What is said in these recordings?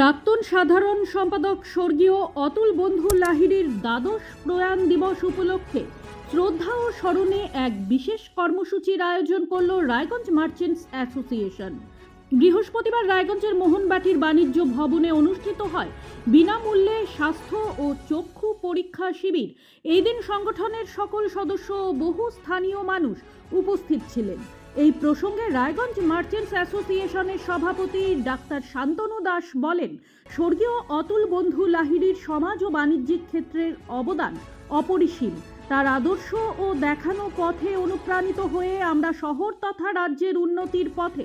প্রাক্তন সাধারণ সম্পাদক স্বর্গীয় অতুল বন্ধু লাহিড়ির দ্বাদশ প্রয়াণ দিবস উপলক্ষে শ্রদ্ধা ও স্মরণে এক বিশেষ কর্মসূচির আয়োজন করল রায়গঞ্জ মার্চেন্টস অ্যাসোসিয়েশন। বৃহস্পতিবার রায়গঞ্জের মোহনবাটির বাণিজ্য ভবনে অনুষ্ঠিত হয় বিনামূল্যে স্বাস্থ্য ও চক্ষু পরীক্ষা শিবির। এই দিন সংগঠনের সকল সদস্য ও বহু স্থানীয় মানুষ উপস্থিত ছিলেন। এই প্রসঙ্গে রায়গঞ্জ মার্চেন্টস অ্যাসোসিয়েশনের সভাপতি ডাক্তার শান্তনু দাস বলেন, স্বর্গীয় অতুল বন্ধু লাহিড়ির সমাজ ও বাণিজ্যিক ক্ষেত্রের অবদান অপরিসীম। তার আদর্শ ও দেখানো পথে অনুপ্রাণিত হয়ে আমরা শহর তথা রাজ্যের উন্নতির পথে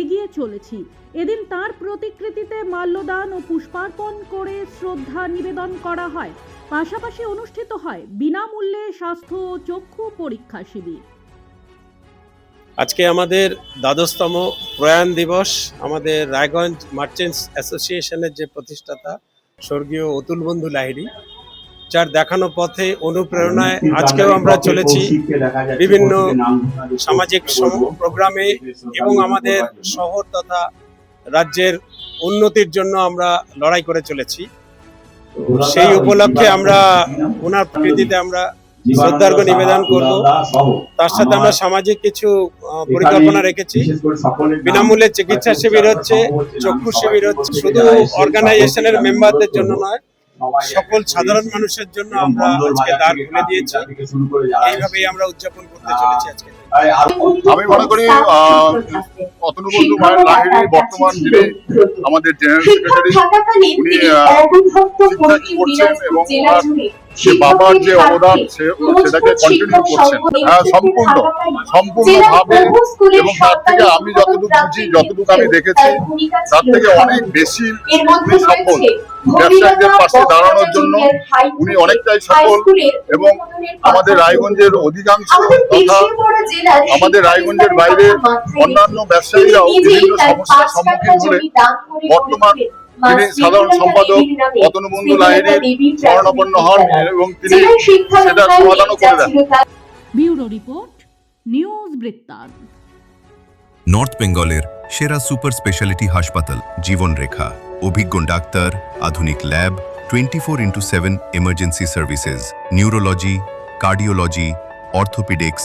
এগিয়ে চলেছি। এদিন তার প্রতিকৃতিতে মাল্যদান ও পুষ্পার্পণ করে শ্রদ্ধা নিবেদন করা হয়। পাশাপাশি অনুষ্ঠিত হয় বিনামূল্যে স্বাস্থ্য ও চক্ষু পরীক্ষা শিবির। আজকে আমাদের দ্বাদশতম প্রয়াণ দিবস আমাদের রায়গঞ্জ মার্চেন্টস অ্যাসোসিয়েশনের যে প্রতিষ্ঠাতা স্বর্গীয় অতুল বন্ধু লাহিড়ী যার দেখানো পথে অনুপ্রেরণায় আজকেও আমরা চলেছি বিভিন্ন সামাজিক সম- প্রোগ্রামে এবং আমাদের শহর তথা রাজ্যের উন্নতির জন্য আমরা লড়াই করে চলেছি। সেই উপলক্ষে আমরা ওনার প্রকৃতিতে আমরা শ্রদ্ধার্ঘ্য নিবেদন করব। তার সাথে আমরা সামাজিক কিছু আহ, পরিকল্পনা রেখেছি। বিনামূল্যে চিকিৎসা শিবির হচ্ছে চক্ষু শিবির হচ্ছে শুধু অর্গানাইজেশনের মেম্বারদের জন্য নয় সকল সাধারণ মানুষের জন্য আমরা আজকে দ্বার খুলে দিয়েছি। এইভাবেই আমরা উদযাপন করতে চলেছি আজকে। আমি মনে করি আহ, অতনু বন্ধু মায়ের লাহিড়ী বর্তমান যিনি আমাদের জেনারেল সেক্রেটারি উনি করছেন এবং ওনার সে বাবার যে অবদান সেটাকে কন্টিনিউ করছেন। হ্যাঁ সম্পূর্ণ সম্পূর্ণভাবে এবং তার থেকে আমি যতটুকু বুঝি যতটুকু আমি দেখেছি তার থেকে অনেক বেশি সফল ব্যবসায়ীদের পাশে দাঁড়ানোর জন্য উনি অনেকটাই সফল এবং আমাদের রায়গঞ্জের অধিকাংশ তথা আমাদের রায়গঞ্জের বাইরে অন্যান্য ব্যবসায়ীরাও বিভিন্ন সমস্যার সম্মুখীন হলে বর্তমান তিনি সাধারণ সম্পাদক অতনু বন্ধু লাহিড়ীর স্মরণাপন্ন হন এবং তিনি সেটার সমাধানও করে দেন। ব্যুরো রিপোর্ট নিউজ বৃত্তান্ত নর্থ বেঙ্গলের সেরা সুপার স্পেশালিটি হাসপাতাল জীবনরেখা অভিজ্ঞ ডাক্তার আধুনিক lab twenty four into seven emergency services neurology cardiology orthopaedics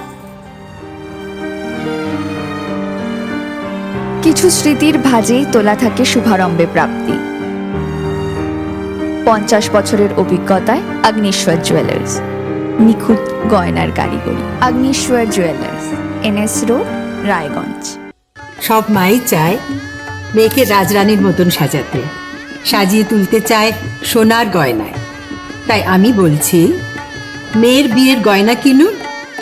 কিছু স্মৃতির ভাজেই তোলা থাকে শুভারম্ভে প্রাপ্তি। পঞ্চাশ বছরের অভিজ্ঞতায় আগ্নেশ্বর জুয়েলার্স। নিখুঁত গয়নার কারিগরি। Agneshwar jewellers, NS road, Raiganj. সব মাই চায় মেয়েকে রাজরানীর মতন সাজাতে। সাজিয়ে তুলতে চায় সোনার গয়নায়। তাই আমি বলছি, মেয়ের বিয়ের গয়না কিনুন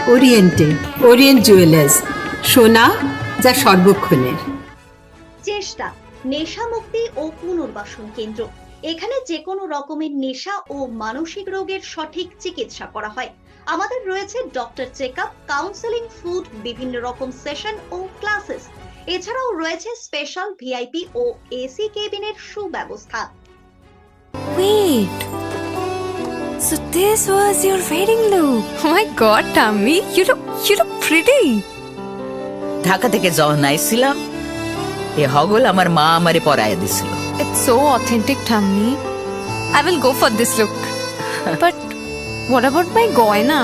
ওরিয়েন্টে ওরিয়েন্ট জুয়েলার্স, সোনা যা সর্বক্ষণের। চেষ্টা নেশা মুক্তি ও পুনর্বাসন কেন্দ্র এখানে যে কোনো রকমের নেশা ও মানসিক রোগের সঠিক চিকিৎসা করা হয় আমাদের রয়েছে doctor check up counselling food বিভিন্ন রকম সেশন ও ক্লাসেস এছাড়াও রয়েছে স্পেশাল ভিআইপি ও এসি কেবিনের সুব্যবস্থা Wait. So this was your wedding look. Oh my god, Tammy, you look you look pretty. Dhaka থেকে যখন আইছিলাম এ হগল আমার মা আমারে পরায় দিছিল It's so authentic, Tammy. I will go for this look. but what about my goina?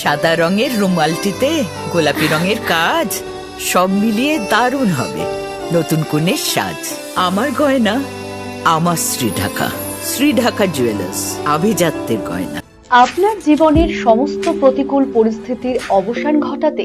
সাদা রঙের রুমালটিতে গোলাপি রঙের কাজ সব মিলিয়ে দারুণ হবে নতুন কনের সাজ আমার গয়না আমার শ্রী ঢাকা শ্রী ঢাকা জুয়েলার্স আভিজাত্যের গয়না আপনার জীবনের সমস্ত প্রতিকূল পরিস্থিতির অবসান ঘটাতে